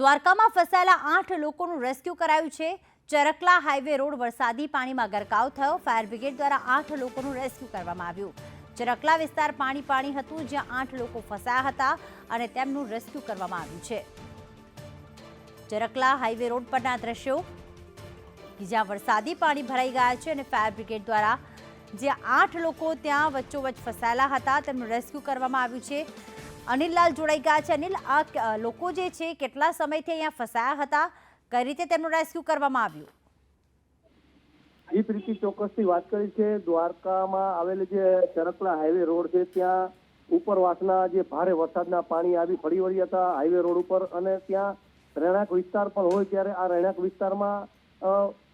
દ્વારકામાં ફસાયેલા આઠ લોકોનું રેસ્ક્યુ કરાયું છે. ચરકલા હાઈવે રોડ વરસાદી પાણીમાં ગરકાવ થયો. ફાયર બ્રિગેડ દ્વારા આઠ લોકોનું રેસ્ક્યુ કરવામાં આવ્યું. ચરકલા વિસ્તાર પાણી પાણી હતું, જ્યાં આઠ લોકો ફસાયા હતા અને તેમનું રેસ્ક્યુ કરવામાં આવ્યું છે. ચરકલા હાઈવે રોડ પરના દ્રશ્યો. જ્યાં વરસાદી પાણી ભરાઈ ગયા છે અને ફાયર બ્રિગેડ દ્વારા જે આઠ લોકો ત્યાં વચ્ચોવચ્ચ ફસાયેલા હતા, તેમનું રેસ્ક્યુ કરવામાં આવ્યું છે. અનિલલાલ જોડાઈ ગયા છે. અનિલ, આ લોકો જે છે, કેટલા સમયથી અહીંયા ફસાયા હતા? કઈ રીતે તેમનું રેસ્ક્યુ કરવામાં આવ્યું? જી પ્રીતિ ચોક્કસથી વાત કરી છે. દ્વારકામાં આવેલી જે ચરકલા હાઈવે રોડ છે, ત્યાં ઉપરવાસના જે ભારે વરસાદના પાણી આવી ફરી વળી હતા હાઈવે રોડ ઉપર અને ત્યાં રહેણાંક વિસ્તાર પણ હોય ત્યારે આ રહેણાંક વિસ્તારમાં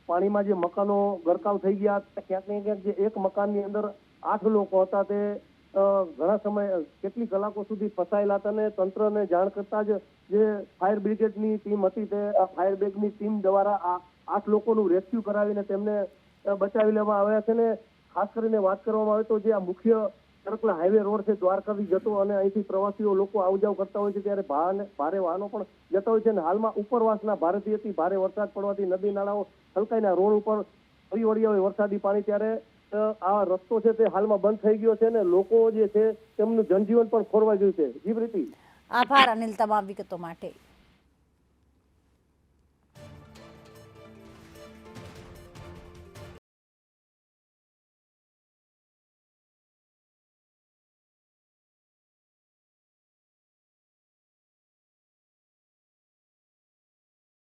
પાણીમાં જે મકાનો ગરકાવ થઈ ગયા. ક્યાંક ને ક્યાંક જે એક મકાનની અંદર આઠ લોકો હતા તે ઘણા સમય કેટલી કલાકો સુધી ફસાયેલા હતા અને તંત્રને જાણ કરતા જ જે ફાયર બ્રિગેડની ટીમ હતી તે ફાયર બ્રિગેડની ટીમ દ્વારા આ આઠ લોકોનું રેસ્ક્યુ કરાવીને તેમને બચાવી લેવામાં આવ્યા છે ને ખાસ કરીને વાત કરવામાં આવે તો જે આ મુખ્ય સરકલા હાઈવે રોડ છે, દ્વારકાથી જતો અને અહીંથી પ્રવાસીઓ લોકો આવ જાવ કરતા હોય છે ત્યારે ભારે વાહનો પણ જતા હોય છે અને હાલમાં ઉપરવાસના ભારેથી ભારે વરસાદ પડવાથી નદી નાળાઓ હલકાઈના રોડ ઉપર ફરી વળ્યા હોય વરસાદી પાણી ત્યારે આ રસ્તો છે તે હાલમાં બંધ થઈ ગયો છે અને લોકો જે છે તેમનું જનજીવન પણ ખોરવાઈ ગયું છે. જીવ રીતિ આભાર અનિલ તમામ વિગતો માટે.